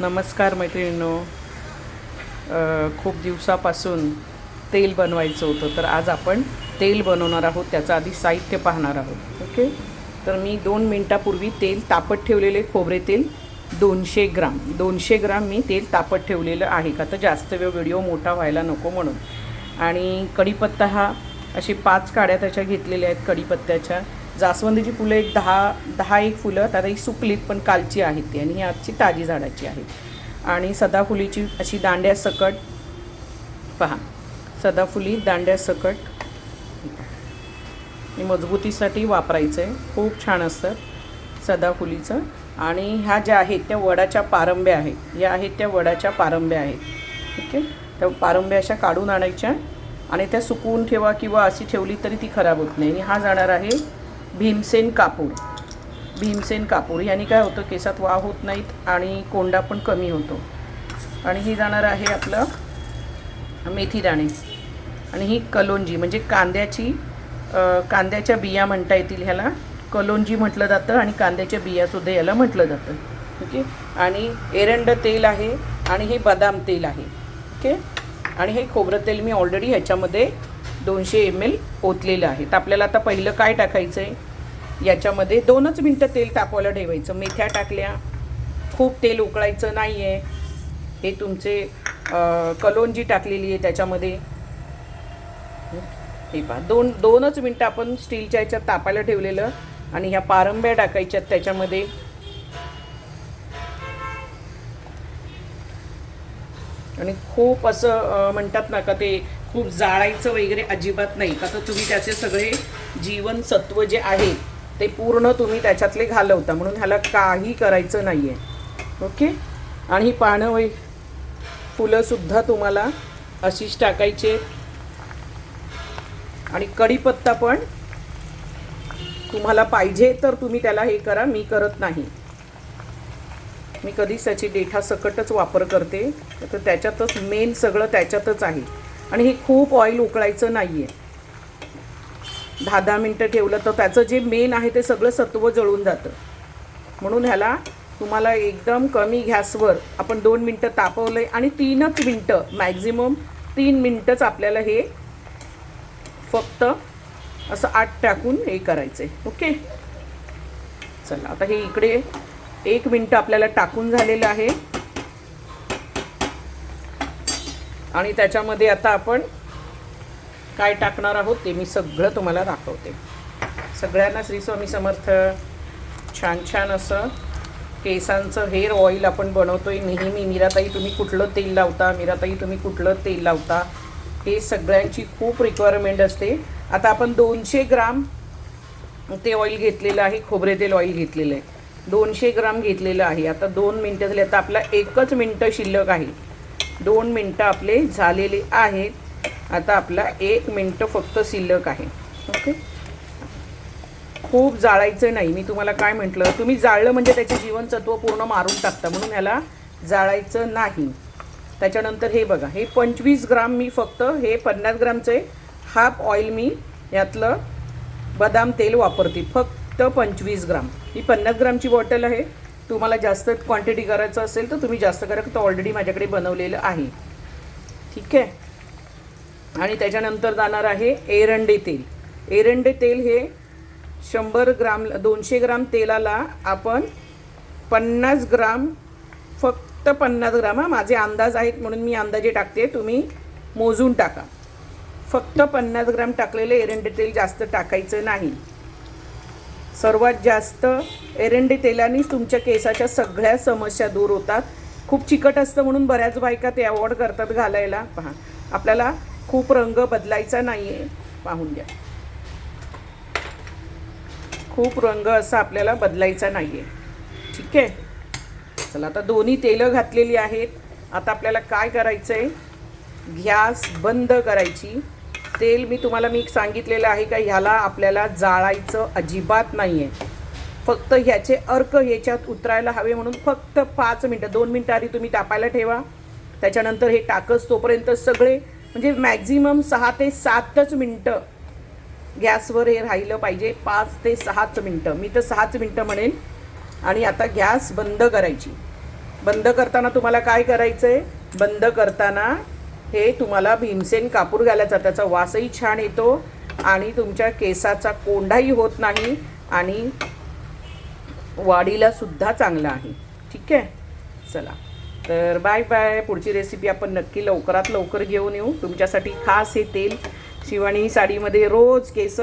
नमस्कार मैत्रिणींनो. खूप दिवसापासून तेल बनवायचं होतं तर आज आपण तेल बनवणार आहोत त्याचं आधी साहित्य पाहणार आहोत. ओके? तर मी दोन मिनटापूर्वी तेल तापत ठेवलेले खोबरे तेल दोनशे ग्राम. दोनशे ग्राम मी तेल तापत ठेवलेलं आहे का? तर जास्त वेळ व्हिडिओ मोठा व्हायला नको म्हणून. आणि कढीपत्ता हा अशी पाच काड्या त्याच्या घेतलेल्या आहेत कढीपत्त्याच्या. जास्वंदीची फुलं एक दहा दहा एक फुलं तर ही सुकलीत पण कालची आहेत ती आणि ही आजची ताजी झाडाची आहेत. आणि सदाफुलीची अशी दांड्या सकट पहा सदाफुली दांड्या सकट. हे मजबूतीसाठी वापरायचं आहे खूप छान असतं सदाफुलीचं. आणि ह्या ज्या आहेत त्या वडाच्या पारंब्या आहेत. या आहेत त्या वडाच्या पारंब्या आहेत. ठीक आहे त्या पारंब्या अशा काढून आणायच्या आणि त्या सुकवून ठेवा किंवा अशी ठेवली तरी ती खराब होत नाही. आणि हा जाणार आहे भीमसेन कापूर. भीमसेन कापूर. यांनी काय होतं केसात वाव होत नाहीत आणि कोंडा पण कमी होतो. आणि ही जाणार आहे आपलं मेथी दाणे आणि ही कलोंजी म्हणजे कांद्याची कांद्याच्या बिया म्हणता येतील ह्याला. कलोंजी म्हटलं जातं आणि कांद्याच्या बियासुद्धा याला म्हटलं जातं. ओके? आणि एरंड तेल आहे आणि हे बदाम तेल आहे. ओके? आणि हे खोबरं तेल मी ऑलरेडी ह्याच्यामध्ये दोनशे एम एल ओतलेलं आहे. तर आपल्याला आता पहिलं काय टाकायचं आहे याच्यामध्ये दोनच मिनटं तेल तापवायला ठेवायचं. मेथ्या टाकल्या. खूप तेल उकळायचं नाही आहे हे तुमचे कलोंजी टाकलेली आहे त्याच्यामध्ये. हे पहा. दोन दोनच मिनटं आपण स्टीलच्या ह्याच्यात तापायला ठेवलेलं आणि ह्या पारंब्या टाकायच्यात त्याच्यामध्ये. आणि खूप असं म्हणतात ना का ते खूप जाळायचं वगैरे अजिबात नाही. का तर तुम्ही त्याचे सगळे जीवनसत्व जे आहे ते पूर्ण तुम्ही त्याच्यातले घालवता. म्हणून ह्याला काही करायचं नाही आहे ओके? आणि ही पानं वै फुलंसुद्धा तुम्हाला अशीच टाकायचे. आणि कढीपत्ता पण तुम्हाला पाहिजे तर तुम्ही त्याला हे करा मी करत नाही. मी कधीच त्याची डेठा सकटच वापर करते. तर त्याच्यातच मेन सगळं त्याच्यातच आहे. आणि हे खूप ऑइल उकळायचं नाही आहे दहा दहा मिनटं ठेवलं तर त्याचं जे मेन आहे ते सगळं सत्व जळून जातं. म्हणून ह्याला तुम्हाला एकदम कमी गॅसवर आपण दोन मिनटं तापवलं आहे आणि तीनच मिनटं मॅक्झिमम तीन मिनटंच आपल्याला हे फक्त असं आत टाकून हे करायचं आहे ओके? चला आता हे इकडे एक मिनटं आपल्याला टाकून झालेलं आहे. आणि त्याच्यामध्ये आता आपण काय टाकणार आहोत ते मी सगळं तुम्हाला दाखवते. सगळ्यांना श्री स्वामी समर्थ छान छान असं केसांचं हेअर ऑइल आपण बनवतोय. नेहमी मीराताई तुम्ही कुठलं तेल लावता? मीराताई तुम्ही कुठलं तेल लावता? हे सगळ्यांची खूप रिक्वायरमेंट असते. आता आपण दोनशे ग्राम ते ऑइल घेतलेलं आहे खोबरे तेल ऑइल घेतलेलं आहे. दोनशे ग्राम घेतलेलं आहे. आता दोन मिनटं झाली. आता आपला एकच मिनटं शिल्लक आहे. दोन मिनटं आपले झालेले आहेत. आता आपला एक मिनटं फक्त शिल्लक आहे. ओके खूप जाळायचं नाही. मी तुम्हाला काय म्हटलं? तुम्ही जाळलं म्हणजे त्याचे जीवनसत्व पूर्ण मारून टाकता. म्हणून ह्याला जाळायचं नाही. त्याच्यानंतर हे बघा. हे पंचवीस ग्राम मी फक्त हे पन्नास ग्रामचे हाफ ऑइल मी यातलं बदाम तेल वापरते. फक्त पंचवीस ग्राम. ही पन्नास ग्रामची बॉटल आहे. तुम्हाला जास्त क्वांटिटी करायचं असेल तर तुम्ही जास्त करा तर ऑलरेडी माझ्याकडे बनवलेलं आहे. ठीक आहे? आणि त्याच्यानंतर जाणार आहे एरंडे तेल. एरंडे तेल हे शंभर ग्राम दोनशे ग्राम तेलाला आपण पन्नास ग्राम फक्त पन्नास ग्राम हा माझे अंदाज आहेत म्हणून मी अंदाजे टाकते तुम्ही मोजून टाका. फक्त पन्नास ग्राम टाकलेले एरंडे तेल जास्त टाकायचं नाही. सर्वात जास्त एरंडी तेलानेच तुमच्या केसाच्या सगळ्या समस्या दूर होतात. खूप चिकट असतं म्हणून बऱ्याच बायका ते अवॉइड करतात घालायला. पहा आपल्याला खूप रंग बदलायचा नाही आहे पाहून घ्या. खूप रंग असा आपल्याला बदलायचा नाही आहे ठीक आहे? चला आता दोन्ही तेलं घातलेली आहेत. आता आपल्याला काय करायचं आहे गॅस बंद करायची. तेल मी तुम्हाला मी सांगितलेलं आहे का ह्याला आपल्याला जाळायचं अजिबात नाही आहे फक्त ह्याचे अर्क ह्याच्यात उतरायला हवे म्हणून फक्त पाच मिनटं दोन मिनटं आधी तुम्ही तापायला ठेवा. त्याच्यानंतर हे टाकस तोपर्यंत सगळे म्हणजे मॅक्झिमम सहा ते सातच मिनटं गॅसवर हे राहिलं पाहिजे पाच ते सहाच मिनटं. मी तर सहाच मिनटं म्हणेन. आणि आता गॅस बंद करायची. बंद करताना तुम्हाला काय करायचं आहे बंद करताना हे तुम्हाला भीमसेन कापूर घालायचा त्याचा वासही छान येतो आणि तुमच्या केसाचा कोंडाही होत नाही आणि वाढीला सुद्धा चांगला आहे. ठीक आहे? चला. तर बाय बाय पुढची रेसिपी आपण नक्की लवकरात लवकर घेऊन येऊ. तुमच्यासाठी खास हे तेल. शिवानी साडीमध्ये रोज केस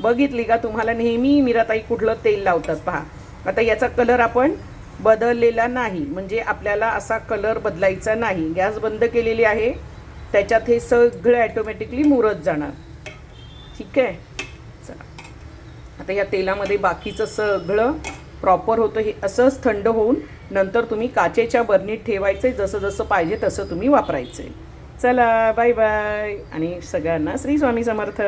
बघितली का? तुम्हाला नेहमी मीराताई कुठलं तेल लावतात पहा. आता याचा कलर आपण बदललेला नाही. म्हणजे आपल्याला असा कलर बदलायचा नाही. गॅस बंद केलेली आहे. त्याच्यात हे सगळं ॲटोमॅटिकली मुरत जाणार. ठीक आहे? चला. आता या तेलामध्ये बाकीचं सगळं प्रॉपर होतं हे असंच थंड होऊन नंतर तुम्ही काचेच्या बरणीत ठेवायचे जसं जसं पाहिजे तसं तुम्ही वापरायचे. चला बाय बाय आणि सगळ्यांना श्री स्वामी समर्थ.